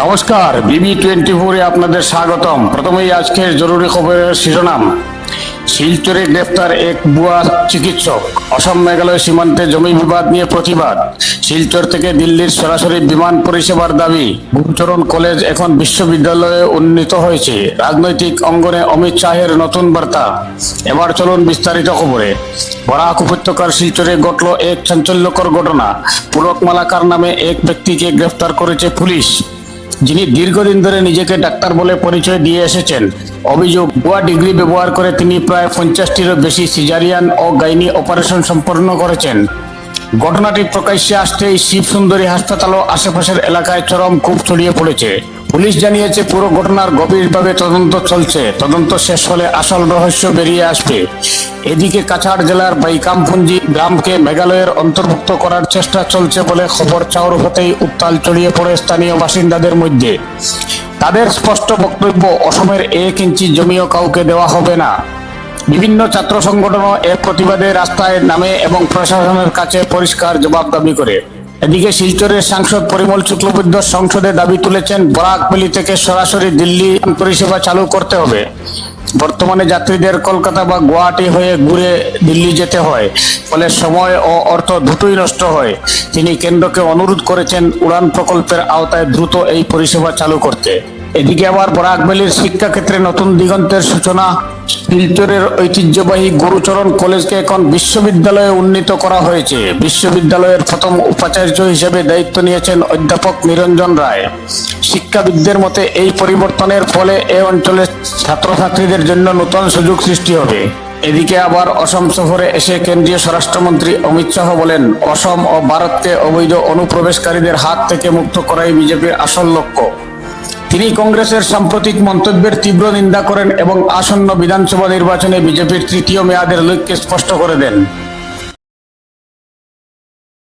নমস্কার, বিবি টোয়েন্টি ফোরে আপনাদের স্বাগতম। প্রথমেই আজকের জরুরি খবরের শিরোনাম। শিলচরে গ্রেফতার এক বুয়া চিকিৎসক। অসম মেঘালয় সীমান্তে জমি বিবাদ নিয়ে প্রতিবাদ। শিলচর থেকে দিল্লির সরাসরি বিমান পরিষেবার দাবি গুরুচরণ কলেজ এখন বিশ্ববিদ্যালয়ে উন্নীত হয়েছে। রাজনৈতিক অঙ্গনে অমিত শাহের নতুন বার্তা। এবার চলুন বিস্তারিত খবরে। বরাক উপত্যকার শিলচরে ঘটল এক চাঞ্চল্যকর ঘটনা। পুলক মালাকার নামে এক ব্যক্তিকে গ্রেফতার করেছে পুলিশ। যিনি দীর্ঘদিন ধরে নিজেকে ডাক্তার বলে পরিচয় দিয়ে এসেছেন, অভিযোগ ভুয়া ডিগ্রি ব্যবহার করে তিনি প্রায় পঞ্চাশটিরও বেশি সিজারিয়ান ও গাইনি অপারেশন সম্পন্ন করেছেন। ঘটনাটি প্রকাশ্যে আসতেই শিবসুন্দরী হাসপাতাল ও আশেপাশের এলাকায় চরম ক্ষোভ ছড়িয়ে পড়েছে। পুলিশ জানিয়েছে, পুরো ঘটনার গভীরভাবে তদন্ত চলছে। তদন্ত শেষ হলে আসল রহস্য বেরিয়ে আসবে। এদিকে কাছাড় জেলার বাইকামপুঞ্জি গ্রামকে মেঘালয়ের অন্তর্ভুক্ত করার চেষ্টা চলছে বলে খবর চাউর হতেই উত্তাল ছড়িয়ে পড়ে স্থানীয় বাসিন্দাদের মধ্যে। তাদের স্পষ্ট বক্তব্য, অসমের এক ইঞ্চি জমিও কাউকে দেওয়া হবে না। বিভিন্ন ছাত্র সংগঠনও এর প্রতিবাদে রাস্তায় নামে এবং প্রশাসনের কাছে পরিষ্কার জবাব দাবি করে। এদিকে শিলচরের সাংসদ পরিমল শুক্লবৈদ্য সংসদে দাবি তুলেছেন, বরাক মিলি থেকে সরাসরি দিল্লি পরিষেবা চালু করতে হবে। বর্তমানে যাত্রীদের কলকাতা বা গুয়াহাটি হয়ে ঘুরে দিল্লি যেতে হয়, ফলে সময় ও অর্থ দুটোই নষ্ট হয়। তিনি কেন্দ্রকে অনুরোধ করেছেন, উড়ান প্রকল্পের আওতায় দ্রুত এই পরিষেবা চালু করতে। এদিকে আবার বরাকবেলির শিক্ষাক্ষেত্রে নতুন দিগন্তের সূচনা। শিলচরের ঐতিহ্যবাহী গুরুচরণ কলেজকে এখন বিশ্ববিদ্যালয়ে উন্নীত করা হয়েছে। বিশ্ববিদ্যালয়ের প্রথম উপাচার্য হিসেবে দায়িত্ব নিয়েছেন অধ্যাপক নিরঞ্জন রায়। শিক্ষাবিদদের মতে, এই পরিবর্তনের ফলে এ অঞ্চলের ছাত্রছাত্রীদের জন্য নতুন সুযোগ সৃষ্টি হবে। এদিকে আবার অসম সফরে এসে কেন্দ্রীয় স্বরাষ্ট্রমন্ত্রী অমিত শাহ বলেন, অসম ও ভারতকে অবৈধ অনুপ্রবেশকারীদের হাত থেকে মুক্ত করাই বিজেপির আসল লক্ষ্য। তিনি কংগ্রেসের সাম্প্রতিক মন্তব্যের তীব্র নিন্দা করেন এবং আসন্ন বিধানসভা নির্বাচনে বিজেপির তৃতীয় মেয়াদের লক্ষ্যে স্পষ্ট করে দেন।